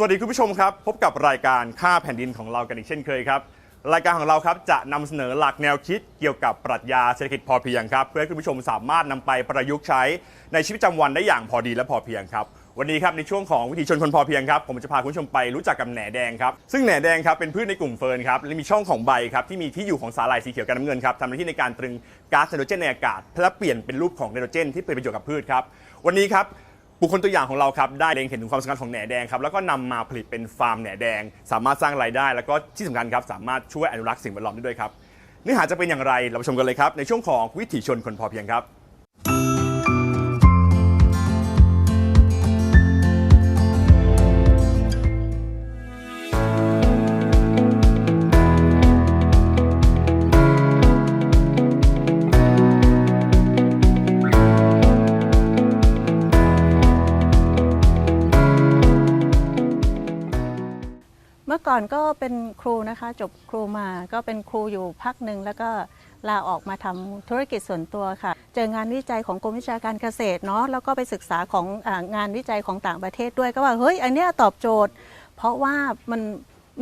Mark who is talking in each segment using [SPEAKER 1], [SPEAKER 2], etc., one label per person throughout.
[SPEAKER 1] สวัสดีคุณผู้ชมครับ พบกับรายการค่าแผ่นดินของเรากันอีกเช่นเคยครับ รายการของเราครับจะนำเสนอหลักแนวคิดเกี่ยวกับปรัชญาเศรษฐกิจพอเพียงครับ เพื่อให้คุณผู้ชมสามารถนำไปประยุกต์ใช้ในชีวิตประจำวันได้อย่างพอดีและพอเพียงครับวันนี้ครับในช่วงของวิถีชนคนพอเพียงครับผมจะพาคุณผู้ชมไปรู้จักกับแหน่แดงครับซึ่งแหน่แดงครับเป็นพืชในกลุ่มเฟิร์นครับและมีช่องของใบครับที่มีที่อยู่ของสาหร่ายสีเขียวกับน้ำเงินครับทำหน้าที่ในการตรึงก๊าซไนโตรเจนในอากาศและเปลี่ยนเป็นรูปของไนโตรเจนที่เป็นประโยชน์กับพืชครับวันนี้ครับ บุคคลตัวอย่างของเราครับได้เล็งเห็นถึงความสำคัญของแหน่แดงครับแล้วก็นำมาผลิตเป็นฟาร์มแหน่แดง สามารถสร้างรายได้ แล้วก็ที่สำคัญครับสามารถช่วยอนุรักษ์สิ่งแวดล้อมได้ด้วยครับเนื้อหาจะเป็นอย่างไรเราไปชมกันเลยครับในช่วงของวิถีชนคนพอเพียงครับ
[SPEAKER 2] อก่อนก็เป็นครูนะคะ จบครูมาก็เป็นครูอยู่พักหนึ่งแล้วก็ลาออกมาทำธุรกิจส่วนตัวค่ะ เจองานวิจัยของกรมวิชาการเกษตรเนาะแล้วก็ไปศึกษาของงานวิจัยของต่างประเทศด้วยก็ว่าเฮ้ยอันเนี้ยตอบโจทย์ เพราะว่ามัน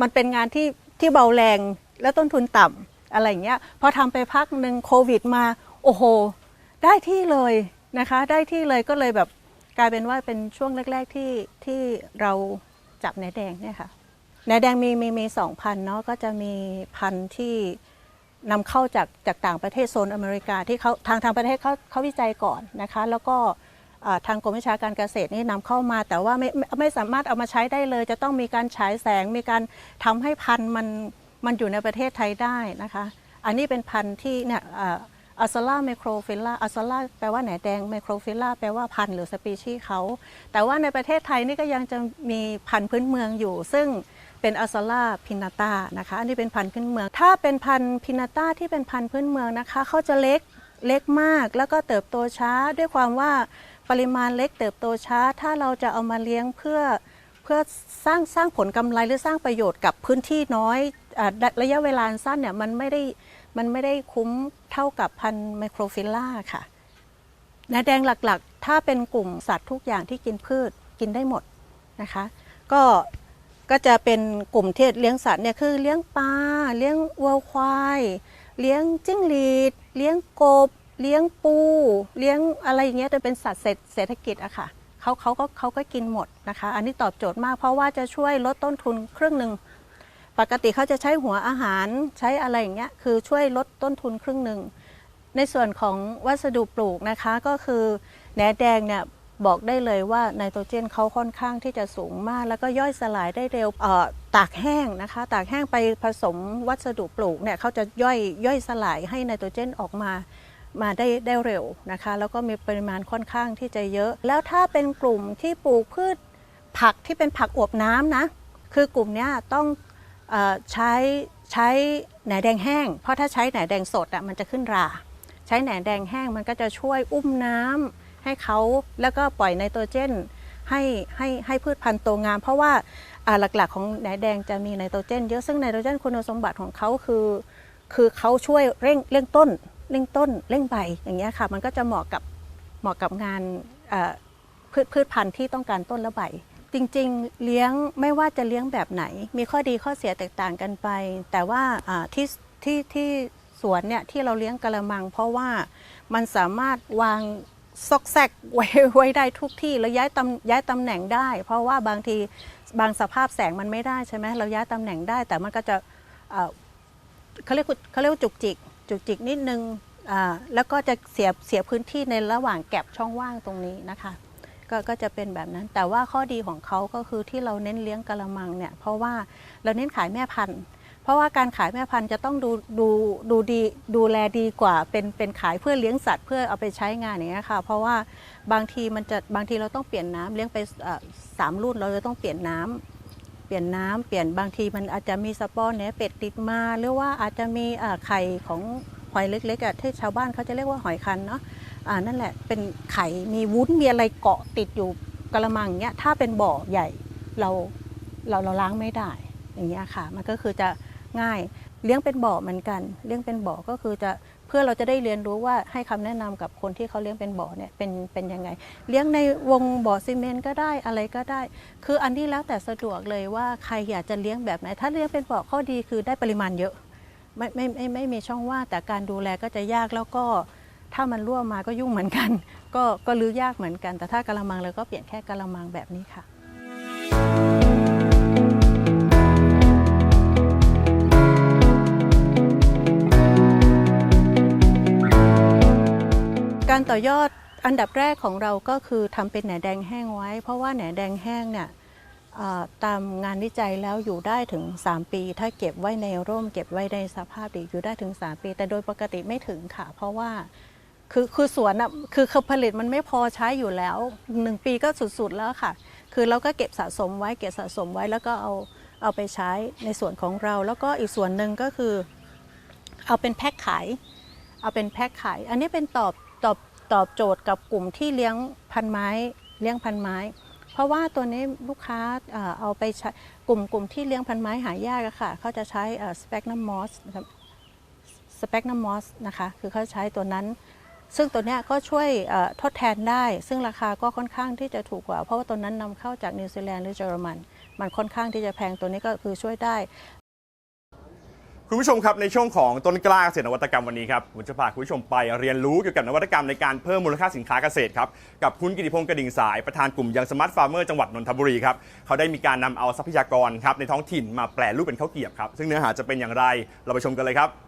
[SPEAKER 2] มันเป็นงานที่ที่เบาแรงและต้นทุนต่ำอะไรอย่างเงี้ยพอทำไปพักหนึ่งโควิดมาโอ้โห ได้ที่เลยนะคะ ได้ที่เลยก็เลยแบบกลายเป็นว่าเป็นช่วงแรก ๆที่ที่เราจับในแดงเนี่ยค่ะ แหนแดงมีมีมีสองพันเนาะก็จะมีพันธุ์ที่นำเข้าจากจากต่างประเทศโซนอเมริกาที่เขาทางทางประเทศเขาเขาวิจัยก่อนนะคะ แล้วก็ทางกรมวิชาการเกษตรนี่นำเข้ามา แต่ว่าไม่ไม่สามารถเอามาใช้ได้เลย จะต้องมีการฉายแสงมีการทำให้พันธุ์มันมันอยู่ในประเทศไทยได้นะคะ อันนี้เป็นพันธุ์ที่เนี่ยอัสลาไมโครฟิลล่าอัสลาแปลว่าแหนแดงไมโครฟิลล่าแปลว่าพันธุ์หรือสปีชีส์เขาแต่ว่าในประเทศไทยนี่ก็ยังจะมีพันธุ์พื้นเมืองอยู่ ซึ่ง เป็นอัสลาพินาตานะคะ อันนี้เป็นพันธุ์พื้นเมือง ถ้าเป็นพันธุ์พินาตาที่เป็นพันธุ์พื้นเมืองนะคะเขาจะเล็กเล็กมาก แล้วก็เติบโตช้าด้วยความว่าปริมาณเล็กเติบโตช้า ถ้าเราจะเอามาเลี้ยงเพื่อเพื่อสร้างสร้างผลกำไรหรือสร้างประโยชน์กับพื้นที่น้อยอระยะเวลาสั้นเนี่ยมันไม่ได้มันไม่ได้คุ้มเท่ากับพันธุ์ไมโครฟิลล่าค่ะแหนแดงหลักๆ ถ้าเป็นกลุ่มสัตว์ทุกอย่างที่กินพืชกินได้หมดนะคะ ก็ ก็จะเป็นกลุ่มที่เลี้ยงสัตว์เนี่ยคือเลี้ยงปลาเลี้ยงวัวควาย เลี้ยงจิ้งหรีด เลี้ยงกบ เลี้ยงปู เลี้ยงอะไรอย่างเงี้ยจะเป็นสัตว์เศรษฐกิจอะค่ะเขาเขาก็เขาก็กินหมดนะคะ อันนี้ตอบโจทย์มากเพราะว่าจะช่วยลดต้นทุนครึ่งหนึ่งปกติเขาจะใช้หัวอาหารใช้อะไรอย่างเงี้ยคือช่วยลดต้นทุนครึ่งหนึ่งในส่วนของวัสดุปลูกนะคะก็คือแหนแดงเนี่ย บอกได้เลยว่าไนโตรเจนเขาค่อนข้างที่จะสูงมาก แล้วก็ย่อยสลายได้เร็วตากแห้งนะคะ ตากแห้งไปผสมวัสดุปลูกเนี่ยเขาจะย่อยย่อยสลายให้ไนโตรเจนออกมามาได้ได้เร็วนะคะ แล้วก็มีปริมาณค่อนข้างที่จะเยอะ แล้วถ้าเป็นกลุ่มที่ปลูกพืชผักที่เป็นผักอวบน้ำนะ คือกลุ่มนี้ต้องออใช้ใช้แหนแดงแห้ง เพราะถ้าใช้แหนแดงสดอะมันจะขึ้นรา ใช้แหนแดงแห้งมันก็จะช่วยอุ้มน้ำ ให้เขาแล้วก็ปล่อยไนโตรเจนให้ให้ให้พืชพันธุ์โตงาม เพราะว่าหลักๆ ของแหนแดงจะมีไนโตรเจน เยอะซึ่งไนโตรเจนคุณสมบัติของเขาคือ คือเขาช่วยเร่งเร่งต้น เร่งต้น เร่งใบอย่างเงี้ยค่ะ มันก็จะเหมาะกับเหมาะกับงานพืชพืชพันธุ์ที่ต้องการต้นและใบ จริงๆ เลี้ยงไม่ว่าจะเลี้ยงแบบไหน มีข้อดีข้อเสียแตกต่างกันไป แต่ว่าอ่าที่ที่ที่สวนเนี่ยที่เราเลี้ยงกระมัง เพราะว่ามันสามารถวาง ซอกแซกไว้ไว้ได้ทุกที่แล้วย้ายตำย้ายตำแหน่งได้ เพราะว่าบางทีบางสภาพแสงมันไม่ได้ใช่ไหมเราย้ายตำแหน่งได้ แต่มันก็จะเขาเรียกว่าเขาเรียกว่าจุกจิก จุกจิกนิดนึงอ่าแล้วก็จะเสียเสียพื้นที่ในระหว่างแก็บช่องว่างตรงนี้นะคะก็ก็จะเป็นแบบนั้นแต่ว่าข้อดีของเขาก็คือที่เราเน้นเลี้ยงกระมังเนี่ยเพราะว่าเราเน้นขายแม่พันธุ์ เพราะว่าการขายแม่พันธุ์จะต้องดูดูดูดีดูแลดีกว่า เป็นเป็นขายเพื่อเลี้ยงสัตว์เพื่อเอาไปใช้งานอย่างเงี้ยค่ะเพราะว่าบางทีมันจะบางทีเราต้องเปลี่ยนน้ำเลี้ยงไปสามรุ่นเราจะต้องเปลี่ยนน้ำเปลี่ยนน้ำเปลี่ยนบางทีมันอาจจะมีสปอร์เนื้อเป็ดติดมาหรือว่าอาจจะมีไข่ของหอยเล็กๆอะที่ชาวบ้านเขาจะเรียกว่าหอยคันเนาะอ่านั่นแหละเป็นไข่มีวุ้นมีอะไรเกาะติดอยู่กระมังเนี้ยถ้าเป็นบ่อใหญ่เราเราเราล้างไม่ได้อย่างเงี้ยค่ะ มันก็คือจะ ง่าย เลี้ยงเป็นบ่อเหมือนกัน เลี้ยงเป็นบ่อก็คือจะเพื่อเราจะได้เรียนรู้ว่าให้คำแนะนำกับคนที่เขาเลี้ยงเป็นบ่อเนี่ยเป็นเป็นยังไง เลี้ยงในวงบ่อซีเมนต์ก็ได้อะไรก็ได้ คืออันนี้แล้วแต่สะดวกเลยว่าใครอยากจะเลี้ยงแบบไหน ถ้าเลี้ยงเป็นบ่อข้อดีคือได้ปริมาณเยอะ ไม่ไม่ไม่ไม่มีช่องว่างแต่การดูแลก็จะยากแล้วก็ถ้ามันรั่วมาก็ยุ่งเหมือนกัน ก็ก็รื้อยากเหมือนกัน แต่ถ้ากระมังเราก็เปลี่ยนแค่กระมังแบบนี้ค่ะ การต่อยอดอันดับแรกของเราก็คือทำเป็นแหนแดงแห้งไว้ เพราะว่าแหนแดงแห้งเนี่ยตามงานวิจัยแล้วอยู่ได้ถึง 3 ปี ถ้าเก็บไว้ในร่ม เก็บไว้ในสภาพดีอยู่ได้ถึง 3 ปี แต่โดยปกติไม่ถึงค่ะ เพราะว่าคือคือสวนอะคือคือผลิตมันไม่พอใช้อยู่แล้ว 1 ปีก็สุดๆแล้วค่ะ คือเราก็เก็บสะสมไว้เก็บสะสมไว้แล้วก็เอาเอาไปใช้ในส่วนของเรา แล้วก็อีกส่วนหนึ่งก็คือ เอาเป็นแพ็คขาย เอาเป็นแพ็คขาย อันนี้เป็นตอบ ตอบโจทย์กับกลุ่มที่เลี้ยงพันไม้เลี้ยงพันไม้ เพราะว่าตัวนี้ลูกค้าเอาไปใช้กลุ่มกลุ่มที่เลี้ยงพันไม้หายากอะค่ะเขาจะใช้สเปกนัมมอสนะครับสเปกนัมมอสนะคะคือเขาใช้ตัวนั้น ซึ่งตัวนี้ก็ช่วยทดแทนได้ ซึ่งราคาก็ค่อนข้างที่จะถูกกว่า เพราะว่าตัวนั้นนำเข้าจากนิวซีแลนด์หรือเยอรมัน มันค่อนข้างที่จะแพงตัวนี้ก็คือช่วยได้
[SPEAKER 1] คุณผู้ชมครับในช่วงของต้นกล้าเกษตรนวัตกรรมวันนี้ครับผมจะพาคุณผู้ชมไปเรียนรู้เกี่ยวกับนวัตกรรมในการเพิ่มมูลค่าสินค้าเกษตรครับกับคุณกิติพงศ์กระดิ่งสายประธานกลุ่มยังสมาร์ทฟาร์มเมอร์จังหวัดนนทบุรีครับเขาได้มีการนำเอาทรัพยากรครับในท้องถิ่นมาแปลรูปเป็นข้าวเกรียบครับซึ่งเนื้อหาจะเป็นอย่างไรเราไปชมกันเลยครับ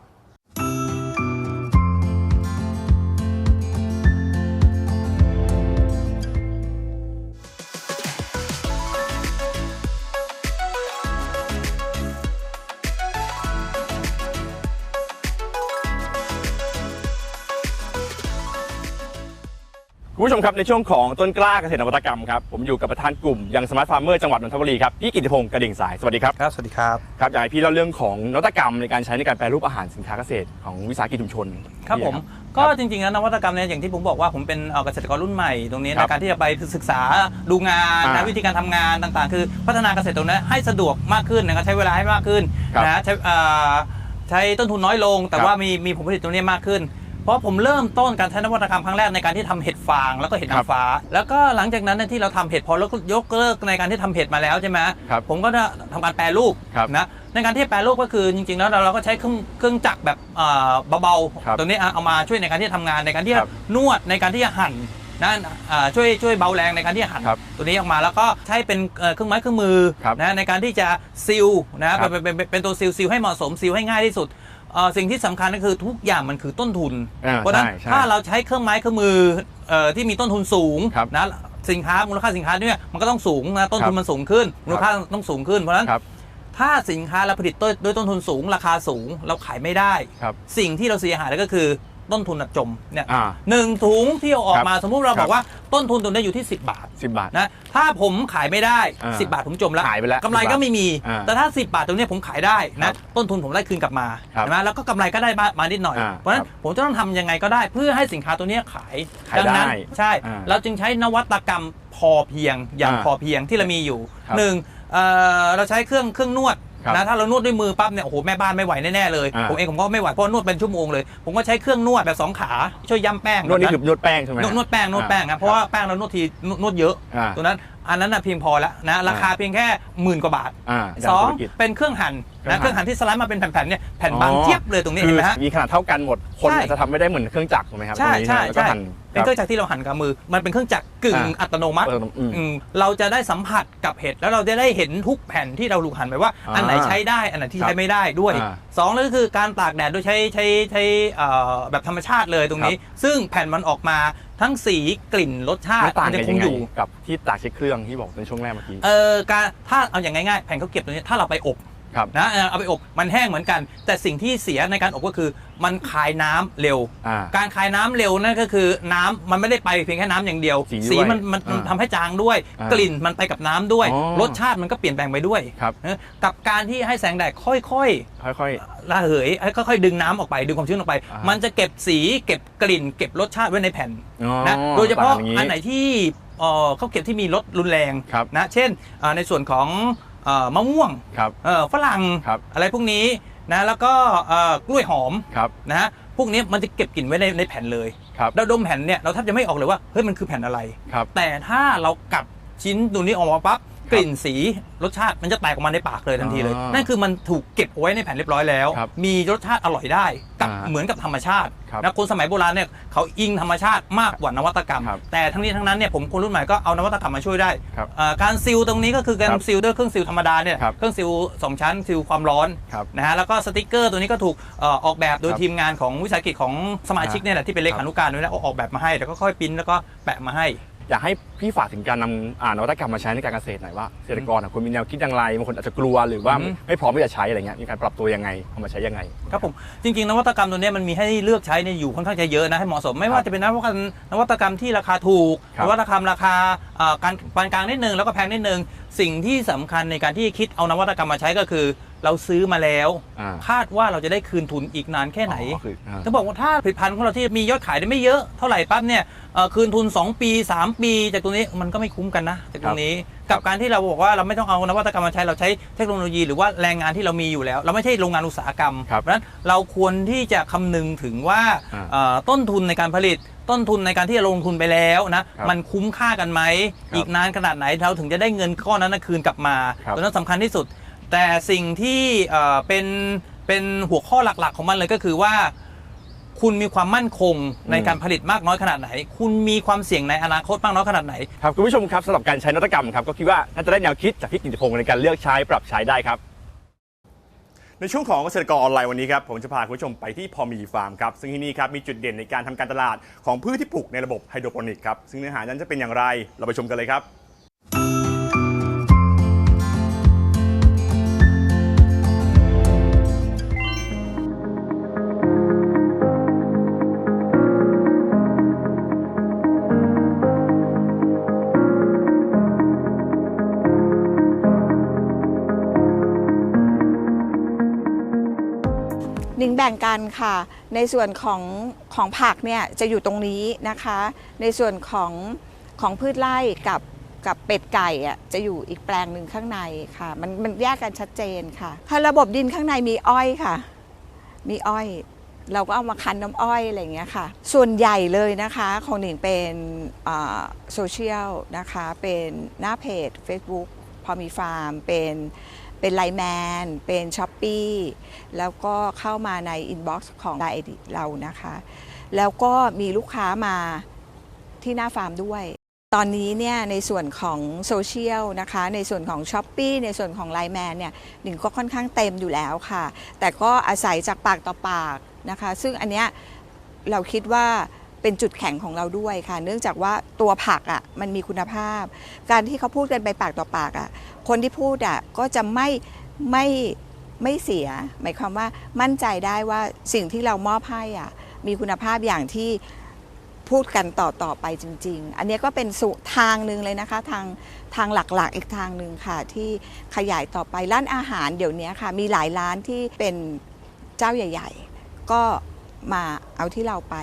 [SPEAKER 1] ผู้ชมครับในช่วงของต้นกล้าเกษตรนวัตกรรมครับผมอยู่กับประธานกลุ่มยังสมาร์ทฟาร์มเมอร์จังหวัดนนทบุรีครับพี่กิติพงศ์กระดิ่งสายสวัสดีครับ
[SPEAKER 3] ครับ สวัสดีครับ
[SPEAKER 1] ครับอยากให้พี่เล่าเรื่องของนวัตกรรมในการใช้ในการแปรรูปอาหารสินค้าเกษตรของวิสาหกิจชุมชน
[SPEAKER 3] ครับ
[SPEAKER 1] พี่
[SPEAKER 3] ผมก็จริงๆแล้วนวัตกรรมเนี่ยอย่างที่ผมบอกว่าผมเป็นเอ่อเกษตรกรรุ่นใหม่ตรงนี้
[SPEAKER 1] ครั
[SPEAKER 3] ใน
[SPEAKER 1] บ
[SPEAKER 3] การที่จะไปศึกษาดูงาน
[SPEAKER 1] อ่า
[SPEAKER 3] นะวิธีการทำงานต่างๆ คือพัฒนาเกษตรตรงนี้ให้สะดวกมากขึ้นนะครับใช้เวลาให้มากขึ้น
[SPEAKER 1] ครับ
[SPEAKER 3] นะใช้เอ่อใช้ต้นทุนน้อยลง แต่
[SPEAKER 1] ครับ
[SPEAKER 3] ว่ามีมีผลผลิตตรงนี้มากขึ้นเพ ราะผมเริ่มต้นการใช้นวัตกรรมครั้งแรกในการที่ทำเห็ดฟางแล้วก็เห็ด
[SPEAKER 1] ครับ
[SPEAKER 3] นางฟ้า แล้วก็หลังจากนั้นเนยที่เราทำเห็ดพอแล้วยกเลิกในการที่ทำเห็ดมาแล้วใช่ไหม
[SPEAKER 1] ครับ
[SPEAKER 3] ผมก็จะทำการแปรรูป
[SPEAKER 1] ครับ
[SPEAKER 3] นะในการที่แปรรูปก็คือจริงๆแล้วเราเราก็ใช้เครื่องเครื่องจักรแบบเอ่อเบา
[SPEAKER 1] ครับ
[SPEAKER 3] ๆตรงนี้อะเอามาช่วยในการที่จะทำงานในการที่
[SPEAKER 1] ค
[SPEAKER 3] จะ
[SPEAKER 1] รับ
[SPEAKER 3] นวดในการที่จะหั่นนะอ่าช่วยช่วยเบาแรงในการที่จะหั่น
[SPEAKER 1] ครับ
[SPEAKER 3] ตัวนี้ออกมาแล้วก็ใช้เป็นเอ่อเครื่องไม้เครื่องมือ
[SPEAKER 1] ครับ
[SPEAKER 3] นะในการที่จะซีลนะ
[SPEAKER 1] ครั
[SPEAKER 3] เป็
[SPEAKER 1] บ
[SPEAKER 3] นเป็นเป็นเป็นตัวซีลซีลให้เหมาะสมซีลให้ง่ายที่สุด เอ่อสิ่งที่สำคัญก็คือทุกอย่างมันคือต้นทุน
[SPEAKER 1] อ่า
[SPEAKER 3] เพราะฉะนั้น
[SPEAKER 1] ใช่ใช่
[SPEAKER 3] ถ้าเราใช้เครื่องไม้เครื่องมือเอ่อที่มีต้นทุนสูง
[SPEAKER 1] ครับ
[SPEAKER 3] นะสินค้ามูลค่าสินค้าเนี่ยมันก็ต้องสูงนะต้นทุนมันสูงขึ้นมูลค่าต้องสูงขึ้นเพราะฉะนั้น
[SPEAKER 1] ครับ
[SPEAKER 3] ถ้าสินค้าเราผลิตด้วยด้วยต้นทุนสูง ราคาสูงเราขายไม่ได้
[SPEAKER 1] ครับ
[SPEAKER 3] สิ่งที่เราเสียหายก็คือ ต้นทุนจมเนี่ย
[SPEAKER 1] อ่า
[SPEAKER 3] หนึ่งถุงที่เอาออ
[SPEAKER 1] ค
[SPEAKER 3] ก
[SPEAKER 1] รับ
[SPEAKER 3] มาสมมุติเรา
[SPEAKER 1] ครับ
[SPEAKER 3] บอกว่าต้นทุนตรงนี้อยู่ที่ 10 บาท
[SPEAKER 1] สิบบาท
[SPEAKER 3] นะถ้าผมขายไม่ได้
[SPEAKER 1] อ่า
[SPEAKER 3] 10 บาทผมจมแล้ว
[SPEAKER 1] หายไปแล้ว
[SPEAKER 3] กำไร
[SPEAKER 1] 10
[SPEAKER 3] ก็ไม่มี
[SPEAKER 1] อ่า
[SPEAKER 3] แต่ถ้า 10 บาทตรงนี้ผมขายได้
[SPEAKER 1] ครั
[SPEAKER 3] นะ
[SPEAKER 1] บ
[SPEAKER 3] ต้นทุนผมได้คืนกลับมา
[SPEAKER 1] ครับ
[SPEAKER 3] ใช่ไหมแล้วก็กำไรก็ได้มามานิดหน่อย
[SPEAKER 1] อ่า
[SPEAKER 3] เพราะฉะนั้น
[SPEAKER 1] ครับ
[SPEAKER 3] ผมจะต้องทำยังไงก็ได้เพื่อให้สินค้าตัวนี้ขาย
[SPEAKER 1] ขาย
[SPEAKER 3] ดันั้น
[SPEAKER 1] ได้
[SPEAKER 3] ใช่
[SPEAKER 1] อ่า
[SPEAKER 3] เราจึงใช้นวัตกรรมพอเพียงอย่าง
[SPEAKER 1] อ่า
[SPEAKER 3] พอเพียงที่เรามีอยู่
[SPEAKER 1] ครับ
[SPEAKER 3] หนึ่งเอ่อเราใช้เครื่องเครื่องนวด
[SPEAKER 1] ครับ
[SPEAKER 3] นะถ้าเรานวดด้วยมือปั๊บเนี่ยโอ้โหแม่บ้านไม่ไหวแน่ๆเลย
[SPEAKER 1] อ่า
[SPEAKER 3] ผมเองผมก็ไม่ไหวเพราะนวดเป็นชั่วโมงเลย ผมก็ใช้เครื่องนวดแบบสองขาช่วยย้ำแป้ง
[SPEAKER 1] นวดนี่
[SPEAKER 3] แบบ
[SPEAKER 1] คือนวดแป้งใช่ไหม
[SPEAKER 3] นวดนวดแป้งนวดแป้ง
[SPEAKER 1] อ่
[SPEAKER 3] นะเพราะว่าแป้งเรานวดทีนวดนวดเยอะ
[SPEAKER 1] อ่า
[SPEAKER 3] ตัวนั้นอันนั้นนะเพียงพอแล้วนะราคาเพียงแค่หมื่นกว่าบาท
[SPEAKER 1] อ่า
[SPEAKER 3] สอง
[SPEAKER 1] ธุรกิจ
[SPEAKER 3] เป็นเครื่องหั่น
[SPEAKER 1] เครื่อ
[SPEAKER 3] นะ
[SPEAKER 1] งหั่น
[SPEAKER 3] เครื่องหั่นที่สไลด์มาเป็นแผ่นๆเนี่ยแผ่น
[SPEAKER 1] อ๋อ
[SPEAKER 3] บางเทียบเลยตรงนี้
[SPEAKER 1] คื
[SPEAKER 3] เห็น
[SPEAKER 1] อ
[SPEAKER 3] ไหมฮะ
[SPEAKER 1] มีขนาดเท่ากันหมดคน
[SPEAKER 3] ใช่
[SPEAKER 1] อาจจะทำไม่ได้เหมือนเครื่องจักรถูกไหมครับ
[SPEAKER 3] ใช่
[SPEAKER 1] ตรงนี้
[SPEAKER 3] ใช่
[SPEAKER 1] แล้วก็
[SPEAKER 3] ใช่
[SPEAKER 1] หั่น
[SPEAKER 3] เป็นเครื่องจักรที่เราหั่นกับมือ มันเป็นเครื่องจักรกึ่ง
[SPEAKER 1] อ่า
[SPEAKER 3] อัตโนมัติ
[SPEAKER 1] เอออืม
[SPEAKER 3] อืมเราจะได้สัมผัสกับเห็ดแล้วเราจะได้เห็นทุกแผ่นที่เราลูกหั่นไปว่า
[SPEAKER 1] อ่า
[SPEAKER 3] อันไหนใช้ได้อันไหนที่
[SPEAKER 1] ครับ
[SPEAKER 3] ใช้ไม่ได้ด้วย
[SPEAKER 1] อ่า
[SPEAKER 3] สองเลยก็คือการตากแดดโดยใช้ใช้ใช้เอ่อแบบธรรมชาติเลยตรงนี้ ซึ่งแผ่นมันออกมาทั้งสีกลิ่นรสชา
[SPEAKER 1] มั
[SPEAKER 3] ติ
[SPEAKER 1] นต่าง
[SPEAKER 3] มั
[SPEAKER 1] กัน
[SPEAKER 3] จะค
[SPEAKER 1] ยังงไง
[SPEAKER 3] อยู่
[SPEAKER 1] กับที่ตากเช็คเครื่องที่บอกในช่วงแรกเมื่อกี้
[SPEAKER 3] เออการถ้าเอาอย่างง่ายๆแผ่นข้าวเกรียบตัวนี้ถ้าเราไปอบ
[SPEAKER 1] ครับ
[SPEAKER 3] นะเออเอาไปอบมันแห้งเหมือนกัน แต่สิ่งที่เสียในการอบก็คือ มันคายน้ำเร็ว
[SPEAKER 1] อ่า
[SPEAKER 3] การคายน้ำเร็วนั่นก็คือน้ำมันไม่ได้ไปเพียงแค่น้ำอย่างเดียว
[SPEAKER 1] สีด้วย
[SPEAKER 3] มันมันมัน
[SPEAKER 1] อ่า
[SPEAKER 3] ทำให้จางด้วย
[SPEAKER 1] อ่าก
[SPEAKER 3] ลิ่นมันไปกับน้ำด้วย
[SPEAKER 1] อ๋อ
[SPEAKER 3] รสชาติมันก็เปลี่ยนแปลงไปด้วย
[SPEAKER 1] ครับ
[SPEAKER 3] เออกับการที่ให้แสงแดดค่อย
[SPEAKER 1] ค่อย
[SPEAKER 3] ๆระเหยให้ค่อยๆดึงน้ำออกไปดึงความชื้นออกไป
[SPEAKER 1] อ่ามั
[SPEAKER 3] มันจะเก็บสีเก็บกลิ่น เก็บรสชาติไว้ในแผ่น
[SPEAKER 1] ๆอ๋อ
[SPEAKER 3] นะโดยเฉพาะ
[SPEAKER 1] ต่งย่ง
[SPEAKER 3] อันไหนที่เอ่อเขาเก็บที่มีรสรุนแรง
[SPEAKER 1] ครับ
[SPEAKER 3] นะเช่นอ่าในส่วนของเอ่อ มะม่วง
[SPEAKER 1] ครับ
[SPEAKER 3] เอ่อฝรั่ง
[SPEAKER 1] ครับ
[SPEAKER 3] อะไรพวกนี้นะแล้วก็เอ่อกล้วยหอม
[SPEAKER 1] ครับ
[SPEAKER 3] นะฮะพวกนี้มันจะเก็บกลิ่นไว้ในในแผ่นเลย
[SPEAKER 1] ครับ
[SPEAKER 3] เราดมแผ่นเนี่ยเราแทบจะไม่ออกเลยว่าเฮ้ยมันคือแผ่นอะไร
[SPEAKER 1] ครับ
[SPEAKER 3] แต่ถ้าเรากัดชิ้นตัวนี้ออกมาปั๊บ กลิ่นสีรสชาติมันจะแตกออกมาในปากเลยทันทีเลย
[SPEAKER 1] อ่านั่
[SPEAKER 3] นั่นคือมันถูกเก็บเอาไว้ในแผ่นเรียบร้อยแล้ว
[SPEAKER 1] ครับ
[SPEAKER 3] มีรสชาติอร่อยได้กับ
[SPEAKER 1] อ่า
[SPEAKER 3] เหมือนกับธรรมชาติ
[SPEAKER 1] ครับ
[SPEAKER 3] นะคนสมัยโบราณเนี่ยเขาอิงธรรมชาติมากกว่านวัตกรรม
[SPEAKER 1] ครับ
[SPEAKER 3] แต่ทั้งนี้ทั้งนั้นเนี่ยผมคนรุ่นใหม่ก็เอานวัตกรรมมาช่วยได้
[SPEAKER 1] ครับ
[SPEAKER 3] อ่าการซิลตรงนี้ก็คือการ
[SPEAKER 1] ครับ
[SPEAKER 3] ซิลด้วยเครื่องซิลธรรมดาเนี่ย
[SPEAKER 1] ครับ
[SPEAKER 3] เครื่องซิลสองชั้นซิลความร้อน
[SPEAKER 1] ครับ
[SPEAKER 3] นะฮะแล้วก็สติกเกอร์ตัวนี้ก็ถูกเอ่อออกแบบโดย
[SPEAKER 1] ครับ
[SPEAKER 3] ทีมงานของวิสาหกิจของสมาชิกเนี่ยแหละที่เป็นเลขานุการด้วยนะเอาออกแบบมาให้แล้วก็ค่อยปริ้นแล้วก็แปะมาให้
[SPEAKER 1] อยากให้พี่ฝากถึงการนำอ่านวัตกรรมมาใช้ในการเกษตรหน่อยว่าเกษตรกรอะคุณมีแนวคิดอย่างไรบางคนอาจจะกลัวหรือว่า
[SPEAKER 3] อืม
[SPEAKER 1] ไม่พร้อมที่จะใช้อะไรเงี้ยมีการปรับตัวยังไงเอามาใช้ยังไง
[SPEAKER 3] ครับผมจริงๆนวัตกรรมตัวเนี้ยมันมีให้เลือกใช้เนี่ยอยู่ค่อนข้างจะเยอะนะให้เหมาะสมไม่ว่าจะเป็นนวัตกรรมนวัตกรรมที่ราคาถูก
[SPEAKER 1] ครับ
[SPEAKER 3] นวัตกรรมราคาเอ่อการปานกลางนิดนึงแล้วก็แพงนิดนึงสิ่งที่สำคัญในการที่คิดเอานวัตกรรมมาใช้ก็คือ เราซื้อมาแล้ว
[SPEAKER 1] อ่า
[SPEAKER 3] คาดว่าเราจะได้คืนทุนอีกนานแค่ไหน
[SPEAKER 1] อ๋อคืออ่า
[SPEAKER 3] ถึงบอกว่าถ้าผลิตภัณฑ์ของเราที่มียอดขายได้ไม่เยอะเท่าไหร่ปั๊บเนี่ยเอ่อคืนทุน 2 ปี 3 ปี จากตรงนี้มันก็ไม่คุ้มกันนะจากตรงนี้กับการที่เราบอกว่าเราไม่ต้องเอานวัตกรรมมาใช้เราใช้เทคโนโลยีหรือว่าแรงงานที่เรามีอยู่แล้ว เราไม่ใช่โรงงานอุตสาหกรรม
[SPEAKER 1] ครับ
[SPEAKER 3] เพราะฉะนั้นเราควรที่จะคำนึงถึงว่า
[SPEAKER 1] อ่า
[SPEAKER 3] เอ่อต้นทุนในการผลิต ต้นทุนในการที่จะลงทุนไปแล้วนะครับมันคุ้มค่ากันไหม
[SPEAKER 1] ครับ
[SPEAKER 3] อีกนานขนาดไหนเราถึงจะได้เงินก้อนนั้นนะคืนกลับมา
[SPEAKER 1] ครับ
[SPEAKER 3] ตัวนั้นสำคัญที่สุด แต่สิ่งที่เอ่อเป็นเป็นหัวข้อหลักๆของมันเลยก็คือว่า คุณมีความมั่นคงในการผลิตมากน้อยขนาดไหน คุณมีความเสี่ยงในอนาคตมากน้อยขนาดไหน
[SPEAKER 1] ครับคุณผู้ชมครับสำหรับการใช้นวัตกรรมครับก็คิดว่าน่าจะได้แนวคิดจากพี่กิติพงศ์ในการเลือกใช้ปรับใช้ได้ครับในช่วงของเกษตรกรออนไลน์วันนี้ครับผมจะพาคุณผู้ชมไปที่พอมีฟาร์มครับซึ่งที่นี่ครับมีจุดเด่นในการทำการตลาดของพืชที่ปลูกในระบบไฮโดรโปนิกครับซึ่งเนื้อหานั้นจะเป็นอย่างไรเราไปชมกันเลยครับ
[SPEAKER 4] หนิงแบ่งกันค่ะ ในส่วนของของผักเนี่ยจะอยู่ตรงนี้นะคะ ในส่วนของของพืชไร่กับกับเป็ดไก่อะจะอยู่อีกแปลงหนึ่งข้างในค่ะ มันมันแยกกันชัดเจนค่ะถ้าระบบดินข้างในมีอ้อยค่ะ มีอ้อย เราก็เอามาคั้นน้ำอ้อยอะไรอย่างเงี้ยค่ะ ส่วนใหญ่เลยนะคะของหนิงเป็นโซเชียลนะคะ เป็นหน้าเพจ Facebook พอมีฟาร์มเป็น เป็นไลแมน เป็นช้อปปีแล้วก็เข้ามาในอินบ็อกซ์ของไลน์เรานะคะ แล้วก็มีลูกค้ามาที่หน้าฟาร์มด้วย ตอนนี้เนี่ยในส่วนของโซเชียลนะคะ ในส่วนของ s h อ p e e ในส่วนของ Line Man เนี่ยหนึ่งก็ค่อนข้างเต็มอยู่แล้วค่ะ แต่ก็อาศัยจากปากต่อปากนะคะ ซึ่งอันเนี้ยเราคิดว่า เป็นจุดแข็งของเราด้วยค่ะ เนื่องจากว่าตัวผักอะ่ะมันมีคุณภาพ การที่เขาพูดกันไปปากต่อปากอะ่ะคนที่พูดอะ่ะก็จะไม่ไม่ไม่เสีย หมายความว่ามั่นใจได้ว่าสิ่งที่เรามอบให้อะมีคุณภาพอย่างที่พูดกันต่อต่อไปจริง ๆ อันนี้ก็เป็นสุทางหนึ่งเลยนะคะ ทางทางหลักๆ อีกทางหนึ่งค่ะ ที่ขยายต่อไปร้านอาหารเดี๋ยวนี้ค่ะ มีหลายร้านที่เป็นเจ้าใหญ่ ๆ ก็มาเอาที่เราไป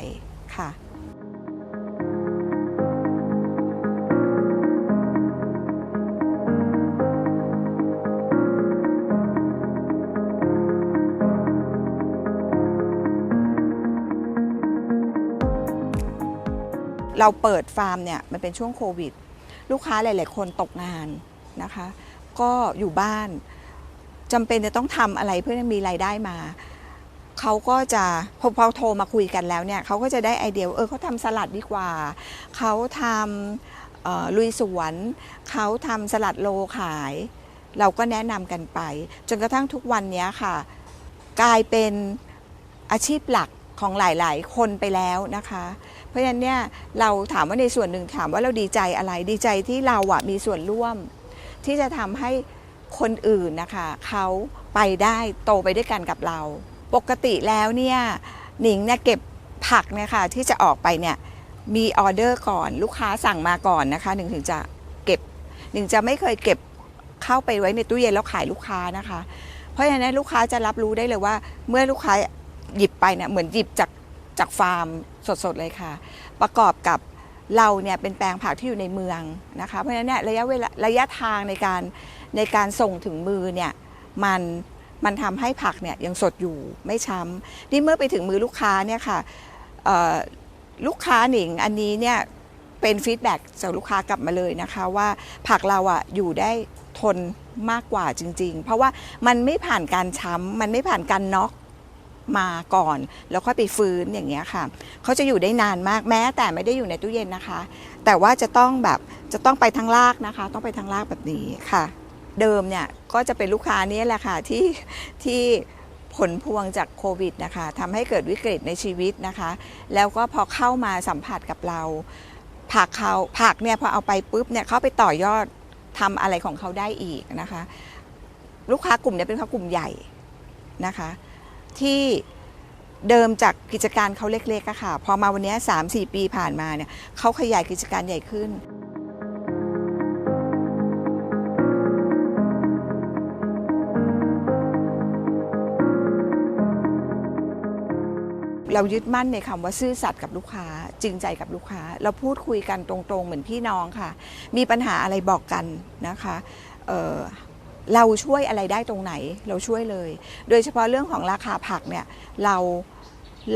[SPEAKER 4] เราเปิดฟาร์มเนี่ยมันเป็นช่วงโควิด ลูกค้าหลาย ๆ คนตกงานนะคะ ก็อยู่บ้านจำเป็นจะต้องทำอะไรเพื่อมีรายได้มาเขาก็จะพอพอโทรมาคุยกันแล้วเนี่ยเขาก็จะได้ไอเดียเออเขาทำสลัดดีกว่าเขาทำลุยสวนเขาทำสลัดโลขาย เราก็แนะนำกันไป จนกระทั่งทุกวันนี้ค่ะ กลายเป็นอาชีพหลักของหลาย ๆ คนไปแล้วนะคะ ราะฉะนั้นเนี่ยเราถามว่าในส่วนหนึ่งถามว่าเราดีใจอะไรดีใจที่เราอะมีส่วนร่วม ที่จะทำให้คนอื่นนะคะเขาไปได้โตไปด้วยกันกับเรา ปกติแล้วเนี่ยหนิงเนี่ยเก็บผักเนี่ยค่ะที่จะออกไปเนี่ยมีออเดอร์ก่อนลูกค้าสั่งมาก่อนนะคะหนึ่งถึงจะเก็บหนึ่งจะไม่เคยเก็บเข้าไปไว้ในตู้เย็นแล้วขายลูกค้านะคะ เพราะฉะนั้นลูกค้าจะรับรู้ได้เลยว่า เมื่อลูกค้าหยิบไปเนี่ยเหมือนหยิบจาก จากฟาร์มสดๆเลยค่ะ ประกอบกับเราเนี่ยเป็นแปลงผักที่อยู่ในเมืองนะคะเพราะฉะนั้นเนี่ยระยะเวลาระยะทางในการในการส่งถึงมือเนี่ยมันมันทำให้ผักเนี่ยยังสดอยู่ไม่ช้ำนี่เมื่อไปถึงมือลูกค้าเนี่ยค่ะลูกค้าหนิงอันนี้เนี่ยเป็นฟีดแบ็กจากลูกค้ากลับมาเลยนะคะว่าผักเราอะอยู่ได้ทนมากกว่าจริง ๆ เพราะว่ามันไม่ผ่านการช้ำมันไม่ผ่านการน็อก มาก่อน แล้วค่อยไปฟื้นอย่างเงี้ยค่ะเขาจะอยู่ได้นานมากแม้แต่ไม่ได้อยู่ในตู้เย็นนะคะ แต่ว่าจะต้องแบบจะต้องไปทางลากนะคะ ต้องไปทางลากแบบนี้ค่ะ เดิมเนี่ยก็จะเป็นลูกค้านี้แหละค่ะที่ที่ผลพวงจากโควิดนะคะทำให้เกิดวิกฤตในชีวิตนะคะ แล้วก็พอเข้ามาสัมผัสกับเราผักเขาผักเนี่ยพอเอาไปปุ๊บเนี่ยเขาไปต่อยอดทำอะไรของเขาได้อีกนะคะ ลูกค้ากลุ่มเนี้เป็นลูกค้ากลุ่มใหญ่นะคะ ที่เดิมจากกิจการเขาเล็กๆอะค่ะ พอมาวันนี้ 3-4 ปีผ่านมาเนี่ยเขาขยายกิจการใหญ่ขึ้น เรายึดมั่นในคำว่าซื่อสัตย์กับลูกค้าจริงใจกับลูกค้า เราพูดคุยกันตรงๆ เหมือนพี่น้องค่ะ มีปัญหาอะไรบอกกันนะคะ เราช่วยอะไรได้ตรงไหนเราช่วยเลย โดยเฉพาะเรื่องของราคาผักเนี่ยเรา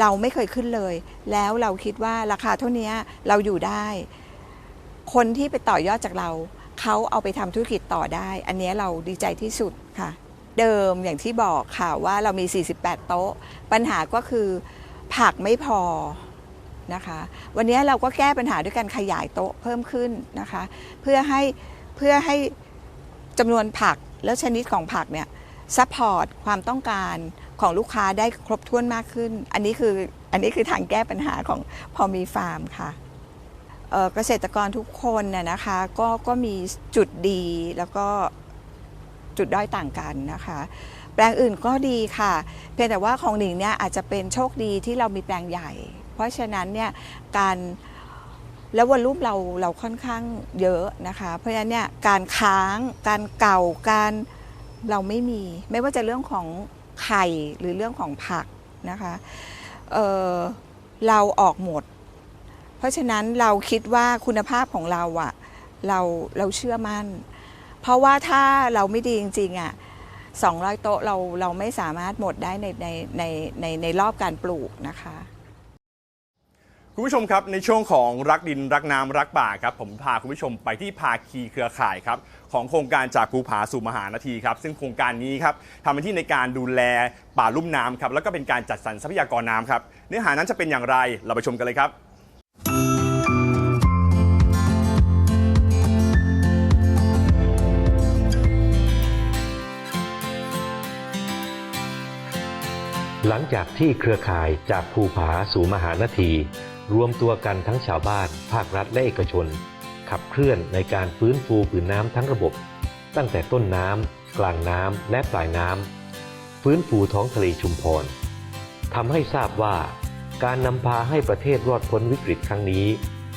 [SPEAKER 4] เราไม่เคยขึ้นเลย แล้วเราคิดว่าราคาเท่านี้เราอยู่ได้ คนที่ไปต่อยอดจากเราเขาเอาไปทำธุรกิจต่อได้ อันนี้เราดีใจที่สุดค่ะ เดิมอย่างที่บอกค่ะว่าเรามี 48 โต๊ะ ปัญหาก็คือผักไม่พอนะคะ วันนี้เราก็แก้ปัญหาด้วยการขยายโต๊ะเพิ่มขึ้นนะคะ เพื่อให้เพื่อให้จำนวนผัก แล้วชนิดของผักเนี่ยซัพพอร์ตความต้องการของลูกค้าได้ครบถ้วนมากขึ้น อันนี้คืออันนี้คือทางแก้ปัญหาของพอมีฟาร์มค่ะเกษตรกรทุกคนน่ะนะคะก็ก็มีจุดดีแล้วก็จุดด้อยต่างกันนะคะ แปลงอื่นก็ดีค่ะ เพียงแต่ว่าของหนิงเนี่ยอาจจะเป็นโชคดีที่เรามีแปลงใหญ่ เพราะฉะนั้นเนี่ยการ แล้ววอลลุ่มเราเราค่อนข้างเยอะนะคะ เพราะฉะนั้นเนี่ยการค้าง การเก่าการเราไม่มี ไม่ว่าจะเรื่องของไข่หรือเรื่องของผักนะคะเเราออกหมด เพราะฉะนั้นเราคิดว่าคุณภาพของเราอะเราเราเชื่อมั่น เพราะว่าถ้าเราไม่ดีจริงๆอะ200 โต๊ะเราเราไม่สามารถหมดได้ในในในในในรอบการปลูกนะคะ
[SPEAKER 1] คุณผู้ชมครับในช่วงของรักดินรักน้ำรักป่าครับผมพาคุณผู้ชมไปที่ภาคีเครือข่ายครับของโครงการจากภูผาสู่มหานาทีครับซึ่งโครงการนี้ครับทำหน้าที่ในการดูแลป่าลุ่มน้ำครับแล้วก็เป็นการจัดสรรทรัพยากรน้ำครับเนื้อหานั้นจะเป็นอย่างไรเราไปชมกันเลยครับ
[SPEAKER 5] หลังจากที่เครือข่ายจากภูผาสู่มหานาที รวมตัวกันทั้งชาวบ้าน ภาครัฐและเอกชน ขับเคลื่อนในการฟื้นฟูผืนน้ำทั้งระบบ ตั้งแต่ต้นน้ำกลางน้ำและปลายน้ำฟื้นฟูท้องทะเลชุมพรทำให้ทราบว่า การนำพาให้ประเทศรอดพ้นวิกฤตครั้งนี้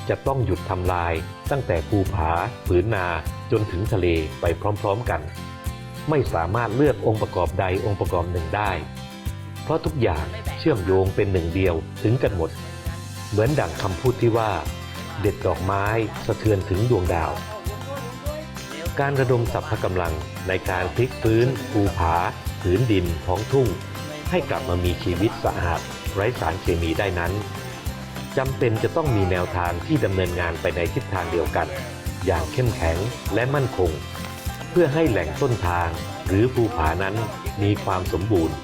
[SPEAKER 5] จะต้องหยุดทำลาย ตั้งแต่ภูผาผืนนาจนถึงทะเลไปพร้อมๆกัน ไม่สามารถเลือกองค์ประกอบใดองค์ประกอบหนึ่งได้ เพราะทุกอย่างเชื่อมโยงเป็นหนึ่งเดียวถึงกันหมด เหมือนดั่งคำพูดที่ว่า เด็ดดอกไม้สะเทือนถึงดวงดาว การระดมสรรพกำลังในการพลิกฟื้นภูผาผืนดินท้องทุ่ง ให้กลับมามีชีวิตสะอาดไร้สารเคมีได้นั้นจำเป็นจะต้องมีแนวทางที่ดำเนินงานไปในทิศทางเดียวกัน อย่างเข้มแข็งและมั่นคง เพื่อให้แหล่งต้นทางหรือภูผานั้นมีความสมบูรณ์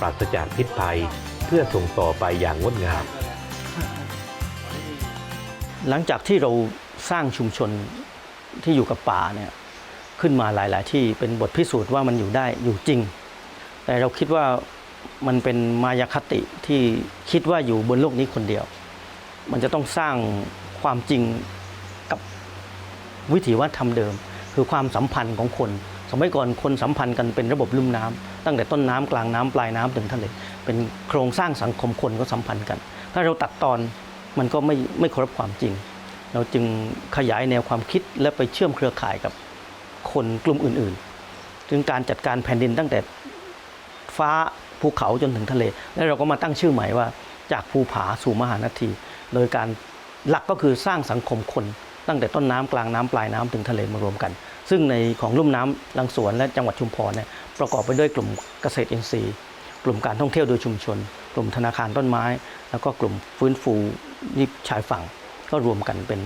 [SPEAKER 5] ปราศจากพิษภัย เพื่อส่งต่อไปอย่างงดงาม
[SPEAKER 6] หลังจากที่เราสร้างชุมชนที่อยู่กับป่าเนี่ยขึ้นมาหลาย ๆ ที่เป็นบทพิสูจน์ว่ามันอยู่ได้อยู่จริง แต่เราคิดว่ามันเป็นมายาคติที่คิดว่าอยู่บนโลกนี้คนเดียว มันจะต้องสร้างความจริงกับวิถีวัฒนธรรมเดิม คือความสัมพันธ์ของคน สมัยก่อนคนสัมพันธ์กันเป็นระบบลุ่มน้ำตั้งแต่ต้นน้ำกลางน้ำปลายน้ำถึงทะเลเป็นโครงสร้างสังคมคนก็สัมพันธ์กัน ถ้าเราตัดตอน มันก็ไม่ไม่เคารพความจริง เราจึงขยายแนวความคิดและไปเชื่อมเครือข่ายกับคนกลุ่มอื่นๆ ถึงการจัดการแผ่นดินตั้งแต่ฟ้าภูเขาจนถึงทะเล แล้วเราก็มาตั้งชื่อใหม่ว่าจากภูผาสู่มหานาที โดยการหลักก็คือสร้างสังคมคนตั้งแต่ต้นน้ำกลางน้ำปลายน้ำถึงทะเลมารวมกัน ซึ่งในของลุ่มน้ำลังสวนและจังหวัดชุมพรเนี่ยประกอบไปด้วยกลุ่มเกษตรอินทรีย์ กลุ่มการท่องเที่ยวโดยชุมชน กลุ่มธนาคารต้นไม้ แล้วก็กลุ่มฟื้นฟู นี่ชายฝั่งก็รวมกันเป็น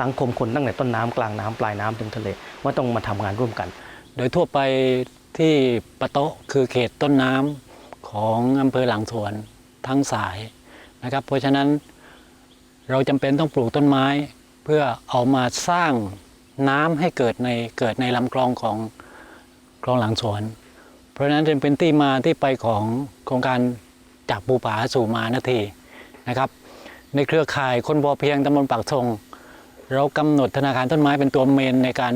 [SPEAKER 6] สังคมคนตั้งแต่ต้นน้ำกลางน้ำปลายน้ำถึงทะเลว่าต้องมาทำงานร่วมกัน
[SPEAKER 7] โดยทั่วไปที่ปะโตะคือเขตต้นน้ำของอำเภอหลังสวนทั้งสายนะครับ เพราะฉะนั้นเราจำเป็นต้องปลูกต้นไม้ เพื่อเอามาสร้างน้ำให้เกิดในเกิดในลำคลองของคลองหลังสวน เพราะฉะนั้นจึงเป็นที่มาที่ไปของโครงการจากภูผาสู่มานาทีนะครับ ในเครือข่ายคนพอเพียงตำบลปากทงเรากำหนดธนาคารต้นไม้เป็นตัวเมนในการ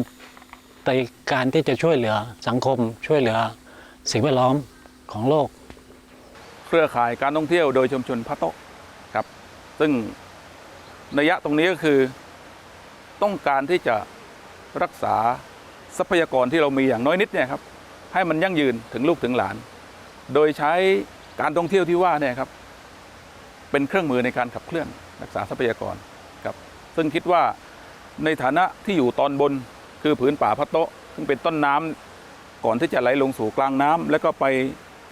[SPEAKER 7] ในการที่จะช่วยเหลือสังคมช่วยเหลือสิ่งแวดล้อมของโลก
[SPEAKER 8] เครือข่ายการท่องเที่ยวโดยชุมชนพะโตะครับ ซึ่งนัยะตรงนี้ก็คือต้องการที่จะรักษาทรัพยากรที่เรามีอย่างน้อยนิดเนี่ยครับให้มันยั่งยืนถึงลูกถึงหลาน โดยใช้การท่องเที่ยวที่ว่าเนี่ยครับ เป็นเครื่องมือในการขับเคลื่อนรักษาทรัพยากรครับซึ่งคิดว่าในฐานะที่อยู่ตอนบนคือผืนป่าพะโตะซึ่งเป็นต้นน้ำก่อนที่จะไหลลงสู่กลางน้ำแล้วก็ไป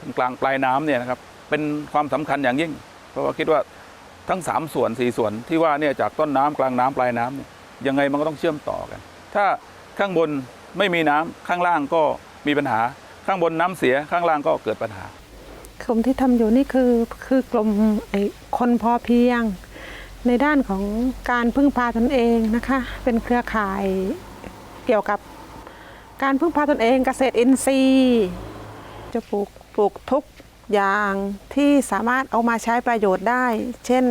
[SPEAKER 8] ถึงกลางปลายน้ำเนี่ยนะครับเป็นความสำคัญอย่างยิ่ง เพราะว่าคิดว่าทั้ง 3 ส่วน 4 ส่วนที่ว่าเนี่ยจากต้นน้ำกลางน้ำปลายน้ำเนี่ยยังไงมันก็ต้องเชื่อมต่อกัน ถ้าข้างบนไม่มีน้ำข้างล่างก็มีปัญหา ข้างบนน้ำเสียข้างล่างก็เกิดปัญหา
[SPEAKER 9] กลุ่มที่ทำอยู่นี่คือคือกลุ่มไอ้คนพอเพียง ในด้านของการพึ่งพาตนเองนะคะ เป็นเครือข่ายเกี่ยวกับการพึ่งพาตนเองเกษตรอินทรีย์ จะปลูกปลูกทุกอย่างที่สามารถเอามาใช้ประโยชน์ได้ เช่น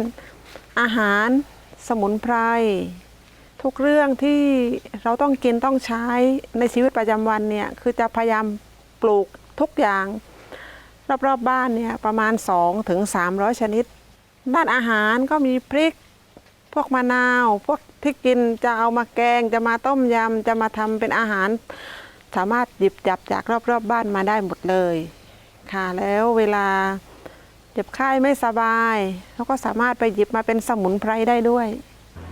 [SPEAKER 9] อาหารสมุนไพรทุกเรื่องที่เราต้องกินต้องใช้ในชีวิตประจำวันเนี่ยคือจะพยายามปลูกทุกอย่าง รอบๆบบ้านเนี่ยประมาณ2ถึง300 ชนิด ด้านอาหารก็มีพริก พวกมะนาว พวกที่กินจะเอามาแกง จะมาต้มยำ จะมาทำเป็นอาหาร สามารถหยิบจับจากรอบๆบบ้านมาได้หมดเลย ค่ะแล้วเวลาเจ็บไข้ไม่สบายเราก็สามารถไปหยิบมาเป็นสมุนไพรได้ด้วย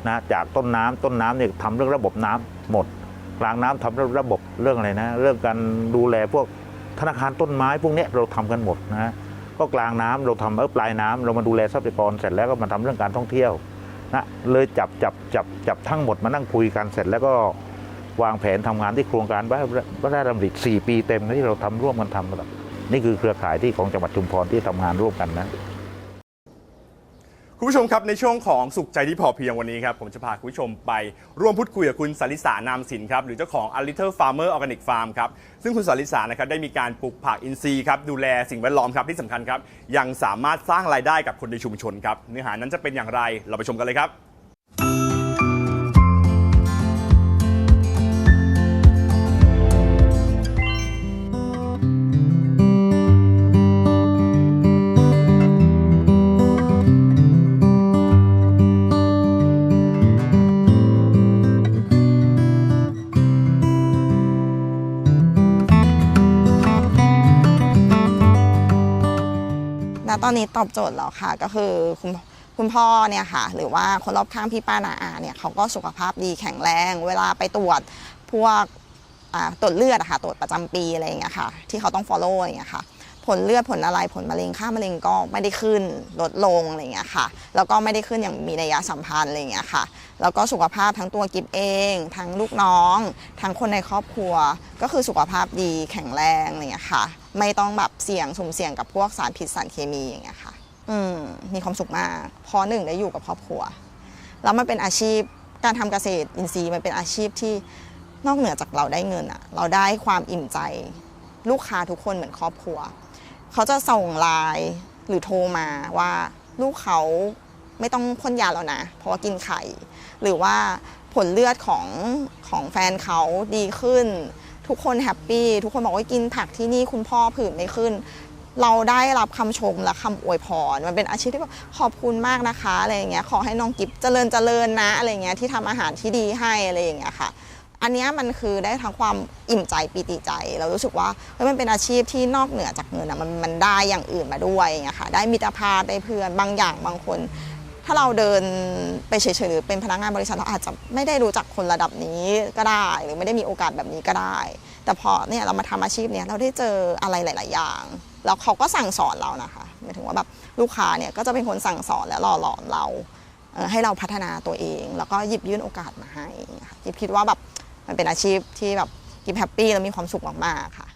[SPEAKER 10] นะจากต้นน้ำต้นน้ำเนี่ยทำเรื่องระบบน้ำหมดกลางน้ำทำเรื่องระบบเรื่องอะไรนะ เรื่องการดูแลพวก ธนาคารต้นไม้พวกนี้เราทำกันหมดนะก็กลางน้ำเราทำเออปลายน้ำเรามาดูแลทรัพยากรเสร็จแล้วก็มาทำเรื่องการท่องเที่ยวนะเลยจับจับจับจับทั้งหมดมานั่งคุยกันเสร็จแล้วก็วางแผนทำงานที่โครงการพระพระราชดำริ4ปีเต็มที่เราทำร่วมกันทำกันนี่คือเครือข่ายที่ของจังหวัดชุมพรที่ทำงานร่วมกันนะ
[SPEAKER 1] คุณผู้ชมครับในช่วงของสุขใจที่พอเพียงวันนี้ครับผมจะพาคุณผู้ชมไปร่วมพูดคุยกับคุณสาริสานามสินครับหรือเจ้าของ A Little Farmer Organic Farm ครับซึ่งคุณสาริสานะครับได้มีการปลูกผักอินทรีย์ครับดูแลสิ่งแวดล้อมครับที่สำคัญครับยังสามารถสร้างรายได้กับคนในชุมชนครับเนื้อหานั้นจะเป็นอย่างไรเราไปชมกันเลยครับ
[SPEAKER 11] ตอนนี้ตอบโจทย์แล้วค่ะ ก็คือคุณคุณพ่อเนี่ยค่ะ หรือว่าคนรอบข้างพี่ป้านาอาเนี่ยเขาก็สุขภาพดีแข็งแรง เวลาไปตรวจพวกตรวจเลือดอะค่ะตรวจประจำปีอะไรอย่างเงี้ยค่ะ ที่เขาต้อง follow อะไรอย่างเงี้ยค่ะ ผลเลือดผลอะไรผลมะเร็งค่ามะเร็งก็ไม่ได้ขึ้นลดลงอะไรอย่างเงี้ยค่ะ แล้วก็ไม่ได้ขึ้นอย่างมีนัยสัมพันธ์อะไรอย่างเงี้ยค่ะ แล้วก็สุขภาพทั้งตัวกิฟเอง ทั้งลูกน้อง ทั้งคนในครอบครัว ก็คือสุขภาพดีแข็งแรงอะไรอย่างเงี้ยค่ะ ไม่ต้องแบบเสี่ยงสุ่มเสี่ยงกับพวกสารพิษสารเคมีอย่างเงี้ยค่ะ อืมมีความสุขมากเพราะหนึ่งได้อยู่กับครอบครัว แล้วมันเป็นอาชีพการทำเกษตรอินทรีย์มันเป็นอาชีพที่นอกเหนือจากเราได้เงินอะเราได้ความอิ่มใจ ลูกค้าทุกคนเหมือนครอบครัว เขาจะส่งไลน์หรือโทรมาว่าลูกเขาไม่ต้องพ่นยาแล้วนะ เพราะว่ากินไข่ หรือว่าผลเลือดของของแฟนเขาดีขึ้น ทุกคนแฮปปี้ทุกคนบอกว่ากินผักที่นี่คุณพ่อผื่นไม่ขึ้น เราได้รับคำชมและคำอวยพร มันเป็นอาชีพที่แบบขอบคุณมากนะคะอะไรอย่างเงี้ยขอให้น้องกิฟเจริญเจริญนะอะไรอย่างเงี้ยที่ทำอาหารที่ดีให้อะไรอย่างเงี้ยค่ะ อันนี้มันคือได้ทั้งความอิ่มใจปีติใจ เรารู้สึกว่าเฮ้ยมันเป็นอาชีพที่นอกเหนือจากเงินอะมันมันได้อย่างอื่นมาด้วยอย่างเงี้ยค่ะได้มิตรภาพได้เพื่อนบางอย่างบางคน ถ้าเราเดินไปเฉยๆหรือเป็นพนักงานบริษัทเราอาจจะไม่ได้รู้จักคนระดับนี้ก็ได้ หรือไม่ได้มีโอกาสแบบนี้ก็ได้ แต่พอเนี่ยเรามาทำอาชีพเนี้ยเราได้เจออะไรหลาย ๆ อย่าง แล้วเขาก็สั่งสอนเรานะคะหมายถึงว่าแบบลูกค้าเนี่ยก็จะเป็นคนสั่งสอนและหล่อหลอมเราให้เราพัฒนาตัวเอง แล้วก็หยิบยื่นโอกาสมาให้ค่ะยิบคิดว่าแบบมันเป็นอาชีพที่แบบยิบแฮปปี้และมีความสุขมากๆค่ะ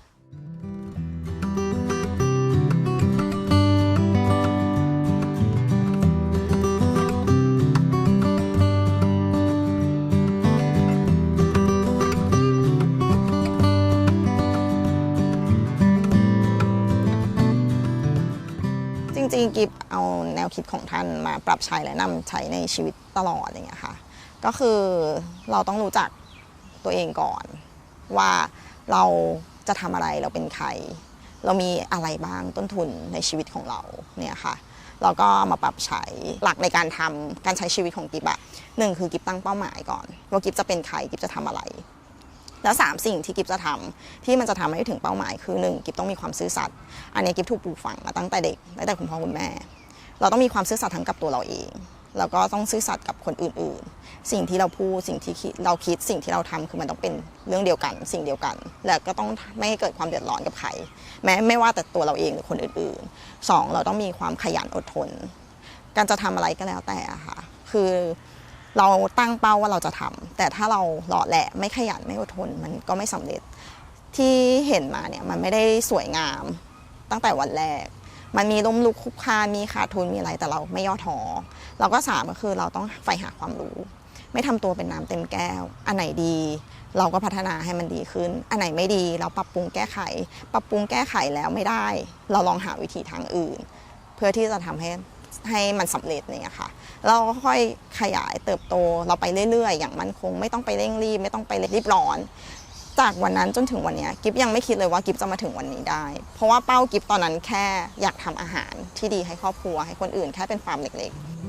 [SPEAKER 11] เอาแนวคิดของท่านมาปรับใช้และนำใช้ในชีวิตตลอดอย่างเงี้ยค่ะ ก็คือเราต้องรู้จักตัวเองก่อน ว่าเราจะทำอะไรเราเป็นใคร เรามีอะไรบ้างต้นทุนในชีวิตของเราเนี่ยค่ะเราก็มาปรับใช้หลักในการทำการใช้ชีวิตของกิฟอะหนึ่งคือกิฟตั้งเป้าหมายก่อน ว่ากิฟจะเป็นใครกิฟจะทำอะไร แล้วสามสิ่งที่กิฟจะทำที่มันจะทำให้ถึงเป้าหมายคือหนึ่งกิฟต้องมีความซื่อสัตย์อันนี้กิฟถูกปลูกฝังมาตั้งแต่เด็กตั้งแต่คุณพ่อคุณแม่ เราต้องมีความซื่อสัตย์ทั้งกับตัวเราเอง แล้วก็ต้องซื่อสัตย์กับคนอื่น ๆ สิ่งที่เราพูดสิ่งที่เราคิดสิ่งที่เราทำคือมันต้องเป็นเรื่องเดียวกัน สิ่งเดียวกัน และก็ต้องไม่ให้เกิดความเดือดร้อนกับใครแม้ไม่ว่าแต่ตัวเราเองหรือคนอื่นๆสองเราต้องมีความขยันอดทน การจะทำอะไรก็แล้วแต่ค่ะคือเราตั้งเป้าว่าเราจะทำแต่ถ้าเราหล่อแหละไม่ขยันไม่อดทนมันก็ไม่สำเร็จที่เห็นมาเนี่ยมันไม่ได้สวยงามตั้งแต่วันแรก มันมีล้มลุกคุกคานมีขาดทุนมีอะไรแต่เราไม่ย่อท้อเราก็สามก็คือเราต้องใฝ่หาความรู้ ไม่ทำตัวเป็นน้ำเต็มแก้ว อันไหนดี เราก็พัฒนาให้มันดีขึ้น อันไหนไม่ดีเราปรับปรุงแก้ไข ปรับปรุงแก้ไขแล้วไม่ได้ เราลองหาวิธีทางอื่น เพื่อที่จะทำให้ให้มันสำเร็จเนี่ยค่ะ เราก็ค่อยขยายเติบโตเราไปเรื่อยๆ อย่างมั่นคง ไม่ต้องไปเร่งรีบ ไม่ต้องไปรีบร้อน จากวันนั้นจนถึงวันนี้กิฟยังไม่คิดเลยว่ากิฟจะมาถึงวันนี้ได้ เพราะว่าเป้ากิฟตอนนั้นแค่อยากทำอาหารที่ดีให้ครอบครัวให้คนอื่นแค่เป็นฟาร์มเล็กๆ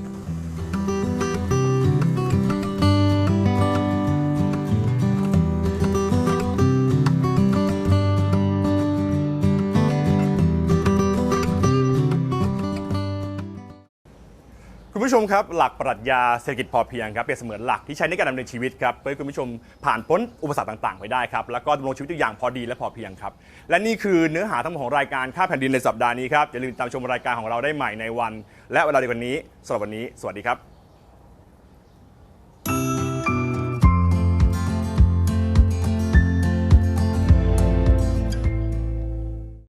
[SPEAKER 1] คุณผู้ชมครับ หลักปรัชญาเศรษฐกิจพอเพียงครับเปรียบเสมือนหลักที่ใช้ในการดำเนินชีวิตครับเพื่อให้คุณผู้ชมผ่านพ้นอุปสรรคต่างๆ ไปได้ครับแล้วก็ดำรงชีวิตอยู่อย่างพอดีและพอเพียงครับและนี่คือเนื้อหาทั้งหมดของรายการค่าแผ่นดินในสัปดาห์นี้ครับอย่าลืมติดตามชมรายการของเราได้ใหม่ในวัน และเวลาเดียวกันนี้สำหรับวันนี้ สวัสดีครับ